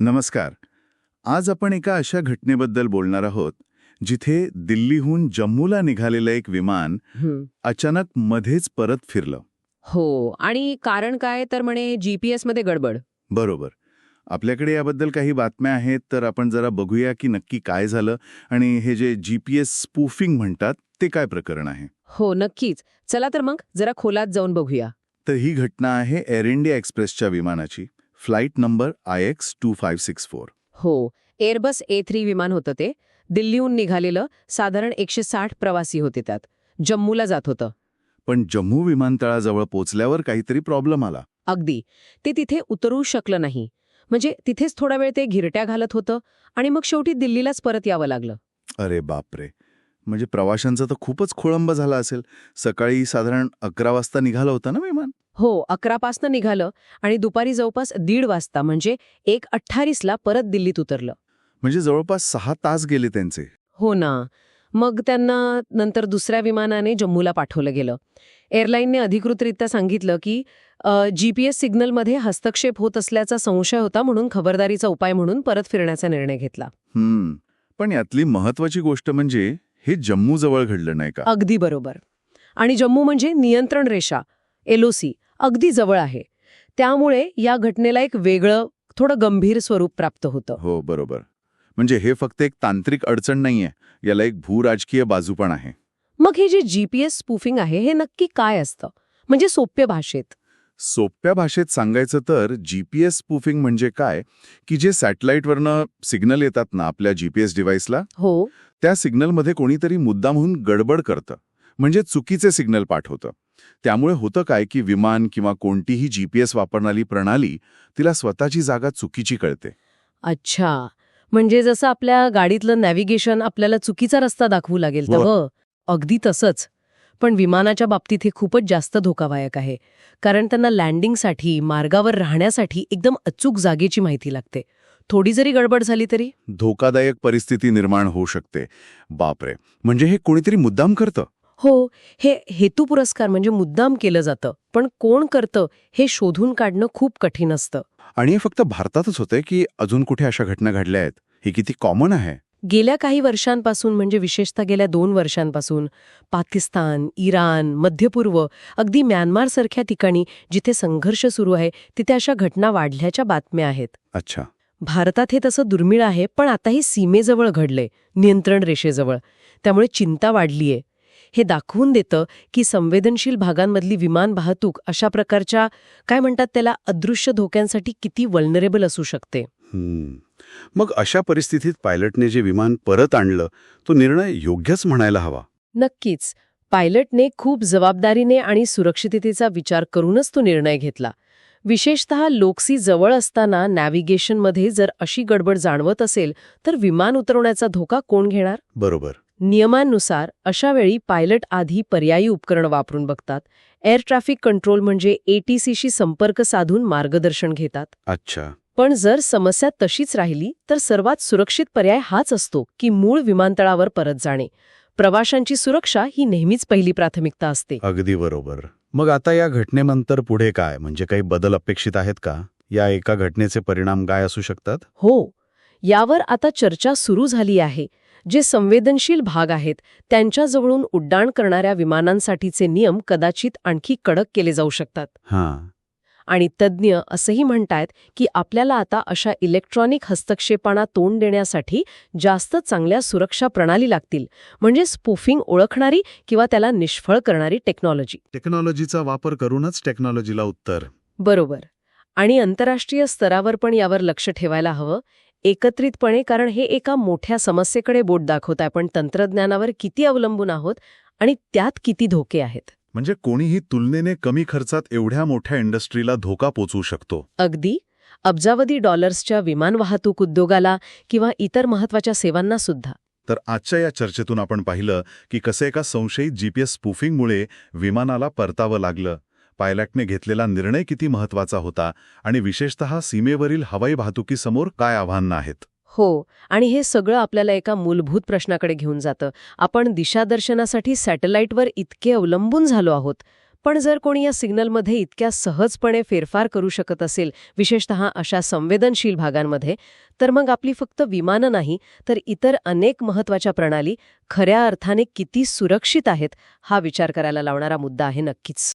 नमस्कार. आज आपण एका अशा घटनेबद्दल बोलणार आहोत जिथे दिल्लीहून जम्मूला निघालेलं एक विमान. अचानक मध्येच परत फिरलं. हो आणि कारण काय तर म्हणे जीपीएसमध्ये गडबड. बरोबर. आपल्याकडे याबद्दल काही बातम्या आहेत तर आपण जरा बघूया की नक्की काय झालं आणि हे जे जी पी एस स्पूफिंग म्हणतात ते काय प्रकरण आहे? हो नक्कीच. चला तर मग जरा खोलात जाऊन बघूया. तर ही घटना आहे एअर इंडिया एक्सप्रेसच्या विमानाची. Flight number I X two five six four. हो एअरबस ए थ्री विमान होतं ते. दिल्लीहून निघालेलं साधारण एकशे साठ प्रवासी होते त्यात. जम्मूला जात होतं. पण जम्मू विमानतळाजवळ पोचल्यावर काहीतरी प्रॉब्लेम आला. अगदी. ते तिथे उतरू शकलं नाही. म्हणजे तिथेच थोडा वेळ ते घिरट्या घालत होतं आणि मग शेवटी दिल्लीलाच परत यावं लागलं. अरे बापरे. म्हणजे प्रवाशांचा तर खूपच खोळंब झाला असेल. सकाळी साधारण अकरा वाजता निघालं होतं ना विमान? हो अकरापासनं निघालं आणि दुपारी जवळपास दीड वाजता म्हणजे एक अठ्ठावीसला परत दिल्लीत उतरलं. म्हणजे जवळपास सहा तास गेले त्यांचे. हो ना. मग त्यांना नंतर दुसऱ्या विमानाने जम्मूला पाठवलं गेलं. एअरलाईनने अधिकृतरित्या सांगितलं की जीपीएस सिग्नलमध्ये हस्तक्षेप होत असल्याचा संशय होता म्हणून खबरदारीचा उपाय म्हणून परत फिरण्याचा निर्णय घेतला. पण यातली महत्वाची गोष्ट म्हणजे हे जम्मू जवळ घडलं नाही का? अगदी बरोबर. आणि जम्मू म्हणजे नियंत्रण रेषा एलओसी. अगदी जवळ आहे. त्यामुळे या घटनेला एक वेगळं थोडं गंभीर स्वरूप प्राप्त होतं. हो बरोबर. म्हणजे हे फक्त एक तांत्रिक अडचण नाहीये. याला एक भूराजकीय बाजू पण आहे. मग हे जे जीपीएस स्पूफिंग आहे हे नक्की काय असतं? म्हणजे सोप्या भाषेत. सोप्या भाषेत सांगायचं तर जीपीएस स्पूफिंग म्हणजे काय? की जे सॅटेलाईटवरनं सिग्नल येतात ना आपल्या जीपीएस डिव्हाइसला? हो. त्या सिग्नलमध्ये कोणीतरी मुद्दामहून गडबड करतं. म्हणजे चुकीचे सिग्नल पाठवतं. त्यामुळे होतं काय की विमान किंवा कोणतीही जीपीएस वापरणारी प्रणाली तिला स्वतःची जागा चुकीची कळते. अच्छा. म्हणजे जसं आपल्या गाडीतलं नॅव्हिगेशन आपल्याला चुकीचा रस्ता दाखवू लागेल हो. तर अगदी तसंच. पण विमानाच्या बाबतीत हे खूपच जास्त धोकादायक आहे. कारण त्यांना लँडिंगसाठी मार्गावर राहण्यासाठी एकदम अचूक जागेची माहिती लागते. थोडी जरी गडबड झाली तरी? धोकादायक परिस्थिती निर्माण होऊ शकते. बापरे. म्हणजे हे कोणीतरी मुद्दाम करतं? हो हे हेतू पुरस्कार म्हणजे मुद्दाम केलं जातं पण कोण करतं हे शोधून काढणं खूप कठीण असतं. आणि हे फक्त भारतातच होते की अजून कुठे अशा घटना घडल्या आहेत? हे किती कॉमन आहे? गेल्या काही वर्षांपासून म्हणजे विशेषतः गेल्या दोन वर्षांपासून पाकिस्तान इराण मध्यपूर्व अगदी म्यानमारसारख्या ठिकाणी जिथे संघर्ष सुरू आहे तिथे अशा घटना वाढल्याच्या बातम्या आहेत. अच्छा. भारतात हे तसं दुर्मिळ आहे पण आताही सीमेजवळ घडलंय नियंत्रण रेषेजवळ. त्यामुळे चिंता वाढलीये. हे दाखवून देतं की संवेदनशील भागांमधली विमान वाहतूक अशा प्रकारच्या काय म्हणतात त्याला अदृश्य धोक्यांसाठी किती वल्नरेबल असू शकते. मग अशा परिस्थितीत पायलटने जे विमान परत आणलं तो निर्णय योग्यच म्हणायला हवा. नक्कीच. पायलटने खूप जबाबदारीने आणि सुरक्षिततेचा विचार करूनच तो निर्णय घेतला. विशेषतः लोकसी जवळ असताना नॅव्हिगेशनमध्ये जर अशी गडबड जाणवत असेल तर विमान उतरवण्याचा धोका कोण घेणार? बरोबर. नियमांनुसार अशा वेळी पायलट आधी पर्यायी उपकरण वापरून बघतात. एअर ट्रॅफिक कंट्रोल म्हणजे एटीसीशी संपर्क साधून मार्गदर्शन घेतात. अच्छा. पण जर समस्या तशीच राहिली तर सर्वात सुरक्षित पर्याय हाच असतो की मूळ विमानतळावर परत जाणे. प्रवाशांची सुरक्षा ही नेहमीच पहिली प्राथमिकता असते. अगदी बरोबर. मग आता या घटनेनंतर पुढे काय? म्हणजे काही बदल अपेक्षित आहेत का? या एका घटनेचे परिणाम काय असू शकतात? हो. यावर आता चर्चा सुरू झाली आहे. जे संवेदनशील भाग आहेत त्यांच्याजवळून उड्डाण करणाऱ्या विमानांसाठीचे नियम कदाचित आणखी कडक केले जाऊ शकतात. हां. आणि तज्ज्ञ असंही म्हणतायत की आपल्याला आता अशा इलेक्ट्रॉनिक हस्तक्षेपांना तोंड देण्यासाठी जास्त चांगल्या सुरक्षा प्रणाली लागतील म्हणजे स्पूफिंग ओळखणारी किंवा त्याला निष्फळ करणारी टेक्नॉलॉजी. टेक्नॉलॉजीचा वापर करूनच टेक्नॉलॉजीला उत्तर. बरोबर. आणि आंतरराष्ट्रीय स्तरावर पण यावर लक्ष ठेवायला हवं. एकत्रितपणे कारण हे एका मोठ्या समस्येकडे बोट दाखवत आहे. पण तंत्रज्ञानावर किती अवलंबून आहोत आणि त्यात किती धोके आहेत? म्हणजे कोणीही तुलनेने कमी खर्चात एवढ्या मोठ्या इंडस्ट्रीला धोका पोचवू शकतो. अगदी. अब्जावधी डॉलर्सच्या विमान वाहतूक उद्योगाला किंवा इतर महत्त्वाच्या सेवांना सुद्धा. तर आजच्या या चर्चेतून आपण पाहिलं की कसं एका संशयित जीपीएस स्पूफिंगमुळे विमानाला परतावं लागलं. पायलटने घेतलेला निर्णय किती महत्त्वाचा होता आणि विशेषतः सीमेवरील हवाई वाहतुकीसमोर काय आव्हानं आहेत? हो आणि हे सगळं आपल्याला एका मूलभूत प्रश्नाकडे घेऊन जातं. आपण दिशादर्शनासाठी सॅटेलाईटवर इतके अवलंबून झालो आहोत. पण जर कोणी या सिग्नलमध्ये इतक्या सहजपणे फेरफार करू शकत असेल विशेषतः अशा संवेदनशील भागांमध्ये तर मग आपली फक्त विमानं नाही तर इतर अनेक महत्त्वाच्या प्रणाली खऱ्या अर्थाने किती सुरक्षित आहेत हा विचार करायला लावणारा मुद्दा आहे नक्कीच.